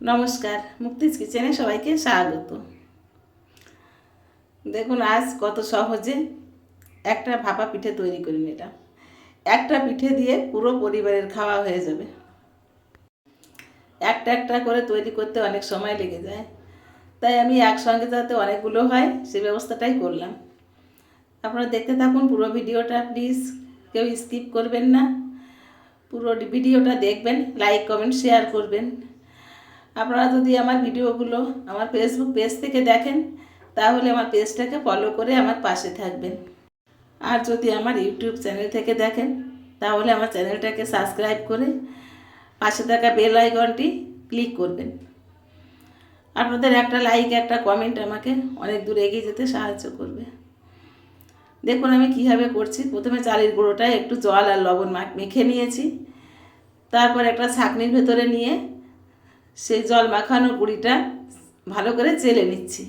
নমস্কার, মুক্তিজ কিচেনে সবাইকে স্বাগত। দেখুন, আজ কত সহজে একটা ভাপা পিঠে তৈরি করে নিলাম। একটা পিঠে দিয়ে পুরো পরিবারের খাওয়া হয়ে যাবে। একটা একটা করে তৈরি করতে অনেক সময় লেগে যায়। তাই আমি একসঙ্গে যাতে অনেকগুলো হয়, সে ব্যবস্থাটাই করলাম। আপনারা দেখতে থাকুন পুরো ভিডিওটা, প্লিজ। কেউ স্কিপ করবেন না। পুরো ভিডিওটা দেখবেন, লাইক, কমেন্ট, শেয়ার করবেন। আপনারা যদি আমার ভিডিওগুলো আমার ফেসবুক পেজ থেকে দেখেন, তাহলে আমার পেজটাকে ফলো করে আমার পাশে থাকবেন। আর যদি আমার ইউটিউব চ্যানেল থেকে দেখেন, তাহলে আমার চ্যানেলটাকে সাবস্ক্রাইব করে পাশে থাকা বেল আইকনটি ক্লিক করবেন। আপনাদের একটা লাইক একটা কমেন্ট আমাকে অনেক দূর এগিয়ে যেতে সাহায্য করবে। দেখুন আমি কীভাবে করছি। প্রথমে চালের গুঁড়োটায় একটু জল আর লবণ মাখ- নিয়েছি। তারপর একটা ছাঁকনির ভেতরে নিয়ে সেই জল মাখানো গুঁড়িটা ভালো করে চেলে নিচ্ছি।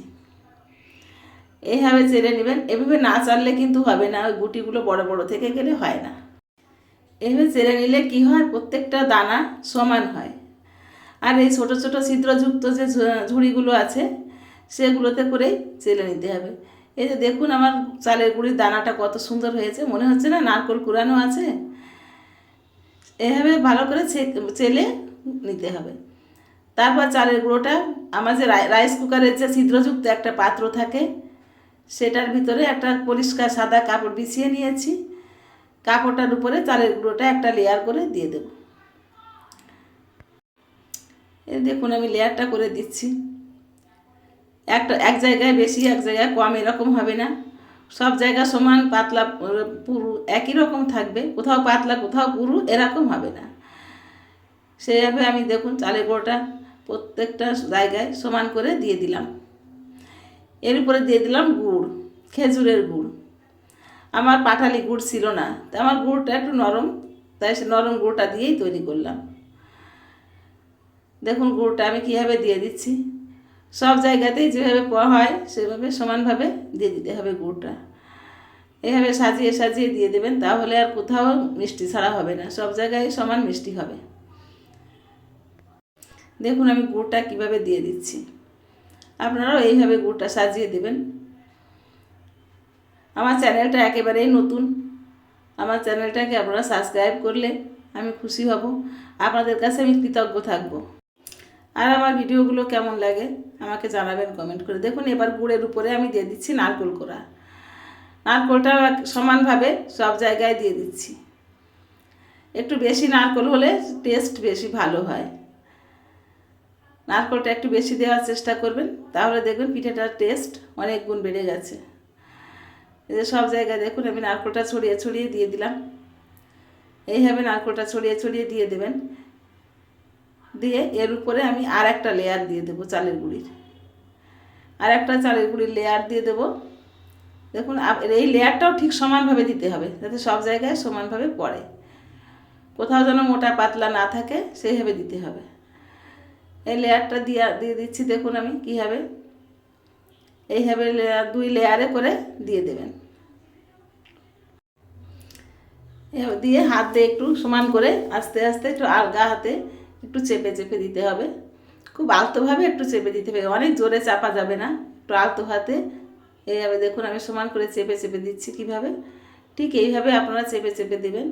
এইভাবে চেলে নেবেন। এভাবে না চাললে কিন্তু হবে না। ওই গুটিগুলো বড় বড় থেকে গেলে হয় না। এভাবে চেলে নিলে কি হয়? প্রত্যেকটা দানা সমান হয়। আর এই ছোট ছোট ছিদ্রযুক্ত যে ঝুড়িগুলো আছে, সেগুলোতে করেই চেলে নিতে হবে। এই যে দেখুন আমার চালের গুঁড়ির দানাটা কত সুন্দর হয়েছে। মনে হচ্ছে না নারকোল কুড়ানো আছে? এভাবে ভালো করে চেলে নিতে হবে। তারপর চালের গুঁড়োটা, আমার যে রাই- রাইস কুকারের যে ছিদ্রযুক্ত একটা পাত্র থাকে, সেটার ভিতরে একটা পরিষ্কার সাদা কাপড় বিছিয়ে নিয়েছি। কাপড়টার উপরে চালের গুঁড়োটা একটা লেয়ার করে দিয়ে দেব। দেখুন, আমি লেয়ারটা করে দিচ্ছি। একটা, এক জায়গায় বেশি, এক জায়গায় কম এরকম হবে না। সব জায়গা সমান, পাতলা, পুরু, একই রকম থাকবে। কোথাও পাতলা, কোথাও পুরু, এরকম হবে না। সেইভাবে আমি দেখুন, চালের গুঁড়োটা প্রত্যেকটা জায়গায় সমান করে দিয়ে দিলাম। এর উপরে দিয়ে দিলাম গুড়, খেজুরের গুড়। আমার পাটালি গুড় ছিল না, তো আমার গুড়টা একটু নরম, তাই সে নরম গুড়টা দিয়েই তৈরি করলাম। দেখুন গুড়টা আমি কীভাবে দিয়ে দিচ্ছি। সব জায়গাতেই যেভাবে পাওয়া হয়, সেভাবে সমানভাবে দিয়ে দিতে হবে গুড়টা। এভাবে সাজিয়ে সাজিয়ে দিয়ে দেবেন, তাহলে আর কোথাও মিষ্টি ছাড়া হবে না, সব জায়গায় সমান মিষ্টি হবে। দেখুন আমি গুড়টা কীভাবে দিয়ে দিচ্ছি। আপনারাও এইভাবে গুড়টা সাজিয়ে দেবেন। আমার চ্যানেলটা একেবারেই নতুন। আমার চ্যানেলটাকে আপনারা সাবস্ক্রাইব করলে আমি খুশি হব। আপনাদের কাছে আমি কৃতজ্ঞ থাকব। আর আমার ভিডিওগুলো কেমন লাগে আমাকে জানাবেন কমেন্ট করে। দেখুন, এবার গুড়ের উপরে আমি দিয়ে দিচ্ছি নারকোল কোড়া। নারকোলটা সমানভাবে সব জায়গায় দিয়ে দিচ্ছি। একটু বেশি নারকোল হলে টেস্ট বেশি ভালো হয়। নারকোলটা একটু বেশি দেওয়ার চেষ্টা করবেন, তাহলে দেখবেন পিঠেটার টেস্ট অনেক গুণ বেড়ে গেছে। এই যে সব জায়গায় দেখুন, আমি নারকোলটা ছড়িয়ে ছড়িয়ে দিয়ে দিলাম। এইভাবে নারকোলটা ছড়িয়ে ছড়িয়ে দিয়ে দেবেন। দিয়ে এর উপরে আমি আর একটা লেয়ার দিয়ে দেবো চালের গুঁড়ির। আর একটা চালের গুঁড়ির লেয়ার দিয়ে দেবো। দেখুন এই লেয়ারটাও ঠিক সমানভাবে দিতে হবে, যাতে সব জায়গায় সমানভাবে পড়ে। কোথাও যেন মোটা পাতলা না থাকে, সেইভাবে দিতে হবে। এই লেয়ারটা দিয়ে দিয়ে দিচ্ছি, দেখুন আমি কীভাবে এইভাবে লেয়ার দুই লেয়ারে করে দিয়ে দেবেন। দিয়ে হাত একটু সমান করে আস্তে আস্তে একটু আলগা হাতে একটু চেপে চেপে দিতে হবে। খুব আলতোভাবে একটু চেপে দিতে হবে, অনেক জোরে চাপা যাবে না। একটু আলতো হাতে। এইভাবে দেখুন আমি সমান করে চেপে চেপে দিচ্ছি কীভাবে। ঠিক এইভাবে আপনারা চেপে চেপে দেবেন।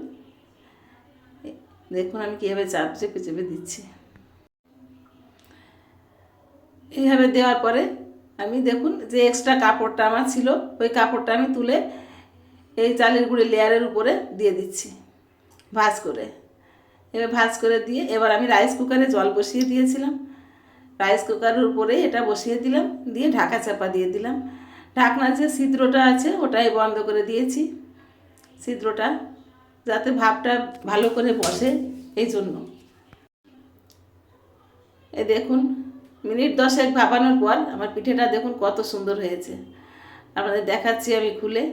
দেখুন আমি কীভাবে চাপ, চেপে চেপে দিচ্ছি। এইভাবে দেওয়ার পরে আমি দেখুন যে এক্সট্রা কাপড়টা আমার ছিল, ওই কাপড়টা আমি তুলে এই চালের গুঁড়ি লেয়ারের উপরে দিয়ে দিচ্ছি, ভাজ করে। এবার ভাজ করে দিয়ে এবার আমি রাইস কুকারে জল বসিয়ে দিয়েছিলাম। রাইস কুকারের উপরে এটা বসিয়ে দিলাম, দিয়ে ঢাকা চাপা দিয়ে দিলাম। ঢাকনার যে ছিদ্রটা আছে, ওটাই বন্ধ করে দিয়েছি। ছিদ্রটা যাতে ভাপটা ভালো করে বসে এই জন্য। এ দেখুন মিনিট দশেক ভাপানোর পর আমার পিঠেটা দেখুন কত সুন্দর হয়েছে। আপনাদের দেখাচ্ছি আমি খুলে।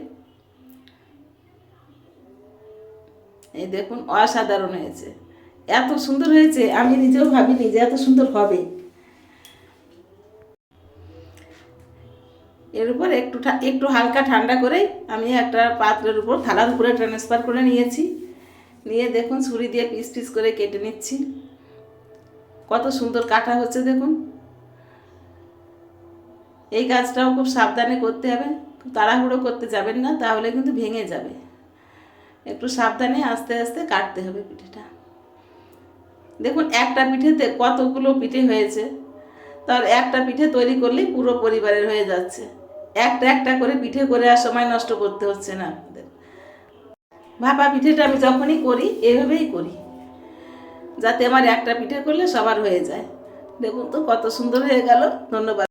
এই দেখুন, অসাধারণ হয়েছে। এত সুন্দর হয়েছে, আমি নিজেও ভাবিনি যে এত সুন্দর হবে। এর উপর একটু একটু হালকা ঠান্ডা করে আমি একটা পাত্রের উপর থালার উপরে ট্রান্সফার করে নিয়েছি। নিয়ে দেখুন, ছুরি দিয়ে পিস পিস করে কেটে নিচ্ছি। কত সুন্দর কাটা হচ্ছে দেখুন। এই কাজটাও খুব সাবধানে করতে হবে, খুব তাড়াহুড়ো করতে যাবেন না, তাহলে কিন্তু ভেঙে যাবে। একটু সাবধানে আস্তে আস্তে কাটতে হবে পিঠেটা। দেখুন, একটা পিঠেতে কতগুলো পিঠে হয়েছে, তার একটা পিঠে তৈরি করলেই পুরো পরিবারের হয়ে যাচ্ছে। একটা একটা করে পিঠে করে আর সময় নষ্ট করতে হচ্ছে না আমাদের ভাপা পিঠেটা আমি যখনই করি, এভাবেই করি, যাতে আমার একটা পিঠে করলে সবার হয়ে যায়। দেখুন তো কত সুন্দর হয়ে গেল, ধন্যবাদ।